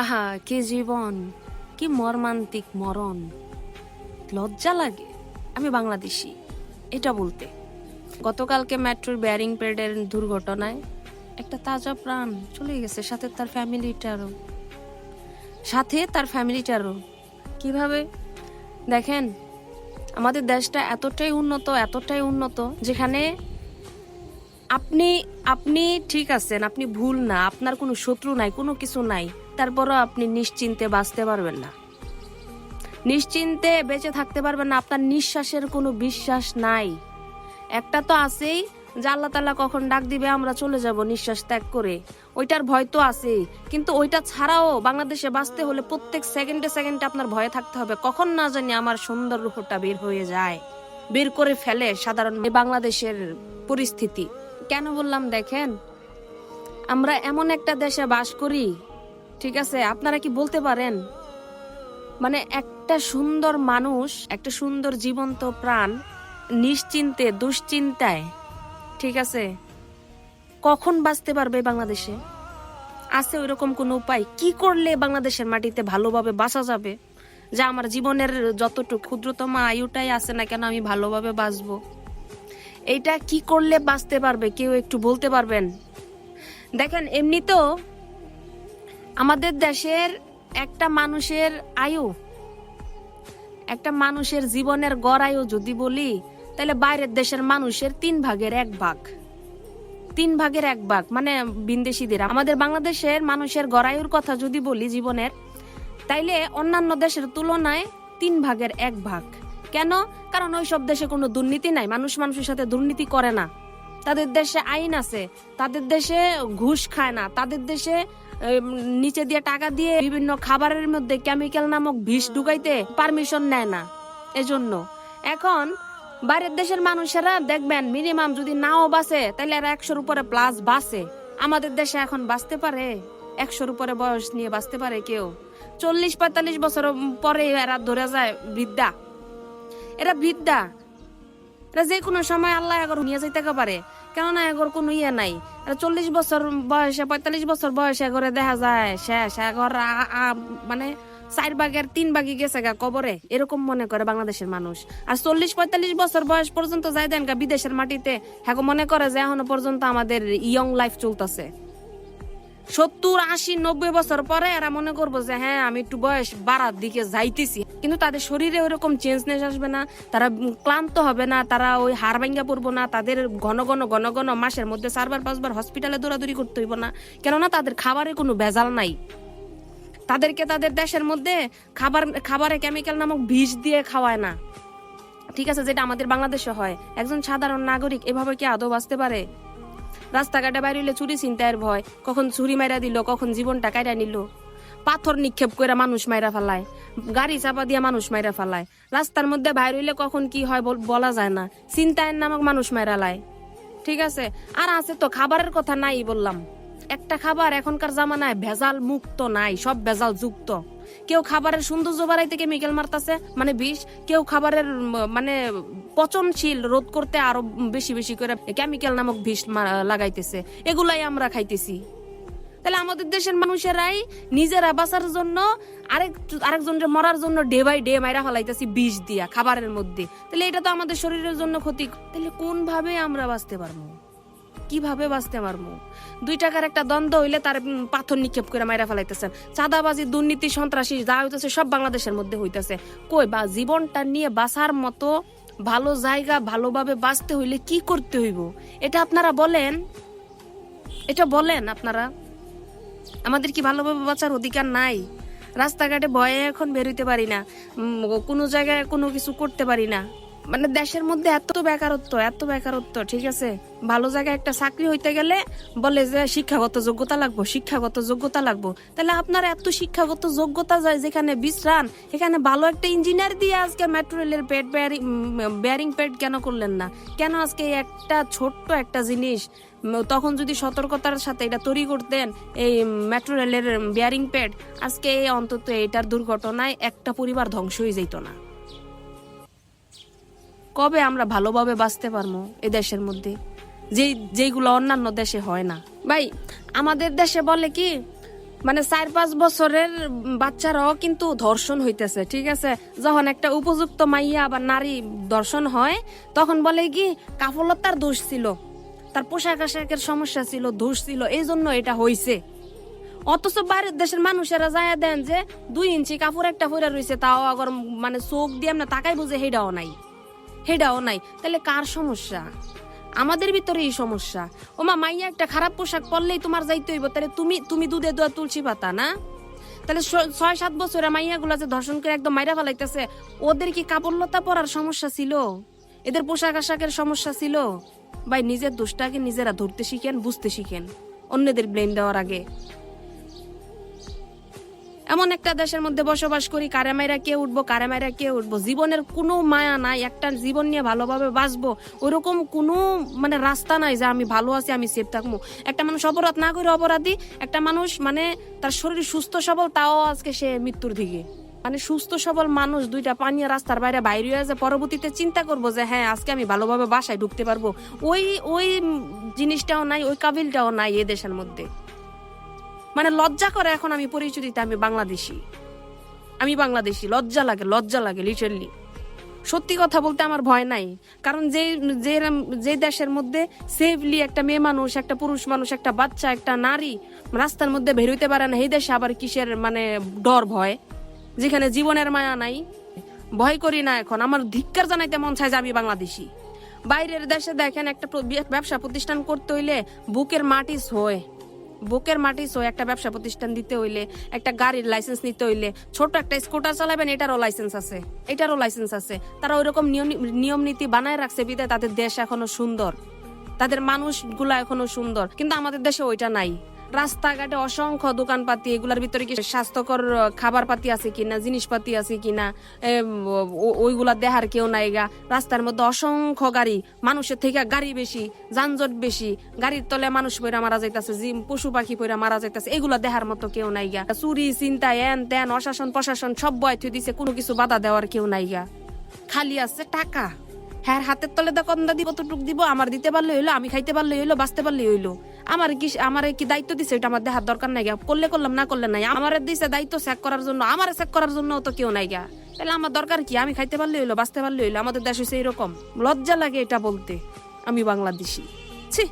আহা, কি জীবন, কি মর্মান্তিক মরণ। লজ্জা লাগে, আমি বাংলাদেশি, এটা বলতে। গতকালকে মেট্রোর ব্যারিং প্যাডের দুর্ঘটনায় একটা তাজা প্রাণ চলে গেছে, সাথে তার ফ্যামিলিটারও। সাথে তার ফ্যামিলিটারও। কীভাবে? দেখেন, আমাদের দেশটা এতটাই উন্নত এতটাই উন্নত, যেখানে আপনি আপনি ঠিক আছেন, আপনি ভুল না, আপনার কোনো শত্রু নাই, কোনো কিছু নাই, তারপরও আপনি নিশ্চিন্তে বাঁচতে পারবেন না। নিশ্চিন্তে বেঁচে থাকতে পারবেন না, আপনার নিঃশ্বাসের কোনো বিশ্বাস নাই। একটা তো আছেই, যে আল্লাহ তাল্লাহ কখন ডাক দিবে, আমরা চলে যাব নিঃশ্বাস ত্যাগ করে। ওইটার ভয় তো আছেই, কিন্তু ওইটা ছাড়াও বাংলাদেশে বাঁচতে হলে প্রত্যেক সেকেন্ডে সেকেন্ডে আপনার ভয়ে থাকতে হবে। কখন না জানি আমার সুন্দর রূপটা বের হয়ে যায়, বের করে ফেলে সাধারণ বাংলাদেশের পরিস্থিতি। কেন বললাম দেখেন? আমরা এমন একটা দেশে বাস করি, ঠিক আছে? আপনারা কি বলতে পারেন? মানে একটা সুন্দর মানুষ, একটা সুন্দর জীবন্ত প্রাণ নিশ্চিন্তে, দুশ্চিন্তায়, ঠিক আছে? কখন বাঁচতে পারবে বাংলাদেশে? আছে ওইরকম কোনো উপায়? কি করলে বাংলাদেশের মাটিতে ভালোভাবে বাঁচা যাবে? যা আমার জীবনের যতটুকু ক্ষুদ্রতম আয়ুটাই আছে না কেন আমি ভালোভাবে বাঁচবো? এইটা কি করলে বাঁচতে পারবে? কেউ একটু বলতে পারবেন? দেখেন এমনি তো আমাদের দেশের একটা মানুষের আয়ু, একটা মানুষের জীবনের গড় আয়ু যদি বলি, তাহলে বাইরের দেশের মানুষের তিন ভাগের এক ভাগ। তিন ভাগের এক ভাগ মানে বিন্দেশিদের। আমাদের বাংলাদেশের মানুষের গড়ায়ুর কথা যদি বলি জীবনের, তাইলে অন্যান্য দেশের তুলনায় তিন ভাগের এক ভাগ। কেন? কারণ ওই সব দেশে কোনো দুর্নীতি নাই। মানুষ মানুষের সাথে দুর্নীতি করে না। তাদের দেশে আইন আছে। তাদের দেশে ঘুষ খায় না। তাদের দেশে নিচে দিয়ে টাকা দিয়ে বিভিন্ন খাবারের মধ্যে কেমিক্যাল নামক বিষ ঢুকাইতে পারমিশন নেয় না। এজন্য। এখন বাইরের দেশের মানুষেরা দেখবেন মিনিমাম যদি নাও বাঁচে, তাহলে এরা একশোর উপরে প্লাস বাঁচে। আমাদের দেশে এখন বাঁচতে পারে? একশোর উপরে বয়স নিয়ে বাঁচতে পারে কেউ? চল্লিশ পঁয়তাল্লিশ বছর পরে এরা ধরে যায় বৃদ্ধা। এরা বৃদ্ধা। এরা যে কোনো সময় আল্লাহ এগর নিয়ে যাইতে পারে। কেননা এগর কোনো ইয়ে নাই। এরা চল্লিশ বছর বয়সে, পঁয়তাল্লিশ বছর বয়সে করে দেখা যায়, শেষ। এগর মানে চার ভাগের তিন ভাগই গেছে গা কবরে। এরকম মনে করে বাংলাদেশের মানুষ। আর চল্লিশ, পঁয়তাল্লিশ বছর বয়স পর্যন্ত যাই দেন গা বিদেশের মাটিতে। হ্যাঁ মনে করে যে এখনও পর্যন্ত আমাদের ইয়ং লাইফ চলতেছে। সত্তর, আশি, নব্বই বছর পরে এরা মনে করব যে হ্যাঁ আমি একটু বয়স বাড়ার দিকে যাইতেছি। কিন্তু তাদের শরীরে ওরকম চেঞ্জনেস আসবে না, তারা ক্লান্ত হবে না, তারা ওই হাড় ভাঙ্গা পড়ব না, তাদের ঘন ঘন ঘন ঘন মাসের মধ্যে চারবার, পাঁচবার হসপিটালে দৌড়াদৌড়ি করতে হইব না। কেননা তাদের খাবারে কোনো ভেজাল নাই। তাদেরকে তাদের দেশের মধ্যে খাবার, খাবারে কেমিক্যাল নামক বিষ দিয়ে খাওয়ায় না। ঠিক আছে, যেটা আমাদের বাংলাদেশে হয়। একজন সাধারণ নাগরিক এভাবে কি আদৌ বাঁচতে পারে? রাস্তাঘাটে বাইরে হইলে চুরি চিন্তায়ের ভয়। কখন চুরি মাইরা দিল, কখন জীবনটা কাইরা নিল। পাথর নিক্ষেপ করে মানুষ মাইরা ফেলায়। গাড়ি চাপা দিয়ে মানুষ মাইরা ফেলায়। রাস্তার মধ্যে বাইরে হইলে কখন কি হয় বল- যায় না। চিন্তায়ের নামক মানুষ মাইরা লায়। ঠিক আছে? আর আছে তো, খাবারের কথা নাই বললাম। একটা খাবার এখনকার জামানায় ভেজাল মুক্ত নাই, সব ভেজাল যুক্ত। কেউ খাবারের সৌন্দর্য বাড়াইতে কেমিক্যাল মারতাছে? মানে বিষ? কেউ খাবারের মানে পচনশীল রোধ করতে আরও বেশি বেশি করে কেমিক্যাল নামক বিষ লাগাইতেছে। এগুলাই আমরা খাইতেছি। তাহলে আমাদের দেশের মানুষেরাই নিজেরা বাঁচার জন্য আরেক, আরেকজনের মরার জন্য ডে বাই ডে মাইরা ফেলাইতেছি বিষ দিয়া, খাবারের মধ্যে। তাহলে এটা তো আমাদের শরীরের জন্য ক্ষতি। তাহলে কোনভাবে আমরা বাঁচতে পারব? কীভাবে বাঁচতে পারব? দুই টাকার একটা দ্বন্দ্ব হইলে তার পাথর নিক্ষেপ করে মাইরা ফেলাইতেছেন চাঁদাবাজি, দুর্নীতি, সন্ত্রাসী যা হইতেছে সব বাংলাদেশের মধ্যে হইতেছে। কই বা জীবনটা নিয়ে বাঁচার মতো ভালো জায়গা, ভালোভাবে বাঁচতে হইলে কি করতে হইব? এটা আপনারা বলেন। এটা বলেন আপনারা। আমাদের কি ভালোভাবে বাঁচার অধিকার নাই? রাস্তাঘাটে ভয়ে এখন বেরোতে পারি না। কোনো জায়গায় কোনো কিছু করতে পারি না। মানে দেশের মধ্যে এত বেকারত্ব এত বেকারত্ব, ঠিক আছে? ভালো জায়গায় একটা চাকরি হইতে গেলে বলে যে শিক্ষাগত যোগ্যতা লাগবো, শিক্ষাগত যোগ্যতা লাগবো। তাহলে আপনার এত শিক্ষাগত যোগ্যতা যায় যেখানে বিশ্রান এখানে ভালো একটা ইঞ্জিনিয়ার দিয়ে আজকে মেট্রো রেলের পেট বেয়ারিং পেড কেন করলেন না? কেন আজকে একটা ছোট্ট একটা জিনিস তখন যদি সতর্কতার সাথে এটা তৈরি করতেন, এই মেট্রো রেলের বেয়ারিং পেড আজকে অন্তত এটার দুর্ঘটনায় একটা পরিবার ধ্বংস হয়ে যেত না। কবে আমরা ভালোভাবে বাঁচতে পারব এ দেশের মধ্যে? যেই, যেইগুলো অন্যান্য দেশে হয় না। ভাই, আমাদের দেশে বলে কি মানে চার পাঁচ বছরের বাচ্চারাও কিন্তু ধর্ষণ হইতেছে, ঠিক আছে? যখন একটা উপযুক্ত মাইয়া বা নারী ধর্ষণ হয়, তখন বলে কি কাফলতার দোষ ছিল, তার পোশাক আশাকের সমস্যা ছিল, দোষ ছিল এই জন্য এটা হইছে। অথচ বাইরের দেশের মানুষেরা যায় দেন যে, দুই ইঞ্চি কাপড় একটা পরে রয়েছে তাও আগর মানে চোখ দিয়ে না তাকাই বুঝে হেডাও নাই। হেডাও নাই, তাহলে কার সমস্যা? আমাদের ভিতরে এই সমস্যা। ওমা, মাইয়া একটা খারাপ পোশাক পরলেই তোমার যাইতে হইব, তাহলে তুমি তুমি দুধে দোয়া তুলসী পাতা, না? তাহলে ছয়, সাত বছরে মাইয়া গুলা যে ধর্ষণ করে একদম মাইরা ফেলাইতেছে, ওদের কি কাপড় লতা পরার সমস্যা ছিল? এদের পোশাক আশাকের সমস্যা ছিল? ভাই, নিজের দোষটাকে নিজেরা ধরতে শিখেন, বুঝতে শিখেন। অন্যদের ব্লেম দেওয়ার আগে। এমন একটা দেশের মধ্যে বসবাস করি, কারে মাইরা কে উঠবো, কারে মাইরা কে উঠবো। জীবনের কোনো মায়া নাই, একটা জীবন নিয়ে ভালোভাবে বাঁচবো। ওরকম কোনো মানে রাস্তা নাই যে আমি ভালো আছি, আমি সেফ থাকব। একটা মানুষ অপরাধ না করে অপরাধী, একটা মানুষ মানে তার শরীর সুস্থ সবল, তাও আজকে সে মৃত্যুর দিকে। মানে সুস্থ সবল মানুষ দুইটা পানীয় রাস্তার বাইরে বাইরে হয়ে যে পরবর্তীতে চিন্তা করব যে হ্যাঁ আজকে আমি ভালোভাবে বাসায় ঢুকতে পারব। ওই ওই জিনিসটাও নাই, ওই কাবিলটাও নাই এ দেশের মধ্যে। মানে লজ্জা করে এখন আমি পরিচয় দিতে আমি বাংলাদেশি। আমি বাংলাদেশি, লজ্জা লাগে লজ্জা লাগে লিটারলি সত্যি কথা বলতে আমার ভয় নাই। কারণ যে যে যে দেশের মধ্যে সেফলি একটা মেয়ে মানুষ, একটা পুরুষ মানুষ, একটা বাচ্চা, একটা নারী রাস্তার মধ্যে বেরোইতে পারে না, এই দেশে আবার কিসের মানে ডর, ভয়? যেখানে জীবনের মায়া নাই। ভয় করি না এখন। আমার ধিক্কার জানাইতে মন চায় যে আমি বাংলাদেশি। বাইরের দেশে দেখেন একটা ব্যবসা প্রতিষ্ঠান করতে হইলে বুকের মাটি হয়। বুকের মাটি সো একটা ব্যবসা প্রতিষ্ঠান দিতে হইলে, একটা গাড়ির লাইসেন্স নিতে হইলে, ছোট একটা স্কুটার চালাবেন, এটারও লাইসেন্স আছে, এটারও লাইসেন্স আছে। তারা ওইরকম নিয়ম নিয়ম নীতি বানায় রাখছে বিদায় তাদের দেশ এখনও সুন্দর। তাদের মানুষগুলা এখনও সুন্দর, কিন্তু আমাদের দেশে ওইটা নাই। রাস্তাঘাটে অসংখ্য দোকানপাতি, এগুলার ভিতরে কি স্বাস্থ্যকর খাবার পাতি আছে কিনা, জিনিসপাতি আছে কিনা ওইগুলা দেহার কেউ নাই গা। রাস্তার মধ্যে অসংখ্য গাড়ি, মানুষের থেকে গাড়ি বেশি, যানজট বেশি, গাড়ির তলে মানুষ পয়রা মারা যাইতাছে, জিম, পশু পাখি পয়রা মারা যাইতাছে, এগুলা দেহার মতো কেউ নাই গা। চুরি চিন্তা এন, তেন, অশাসন, প্রশাসন সব বয় থুই দিছে কোনো কিছু বাধা দেওয়ার কেউ নাই গা। খালি আছে টাকা। হ্যাঁ হাতের তলে দা দাদি কতটুক দিব, আমার দিতে পারলে হইল, আমি খাইতে পারলে হইল, বাঁচতে পারলে হইল। আমার কি আমার কি দায়িত্ব দিছে? ওটা আমার দেহার দরকার নাই গা। করলে করলাম, না করলে নাই। আমার দিছে দায়িত্ব চেক করার জন্য। আমার চেক করার জন্য তো কেউ নাই গা। তাহলে আমার দরকার কি? আমি খাইতে পারলে হইল, বাঁচতে পারলে হইল। আমাদের দেশ হইছে এরকম। লজ্জা লাগে এটা বলতে। আমি বাংলাদেশি। ছি!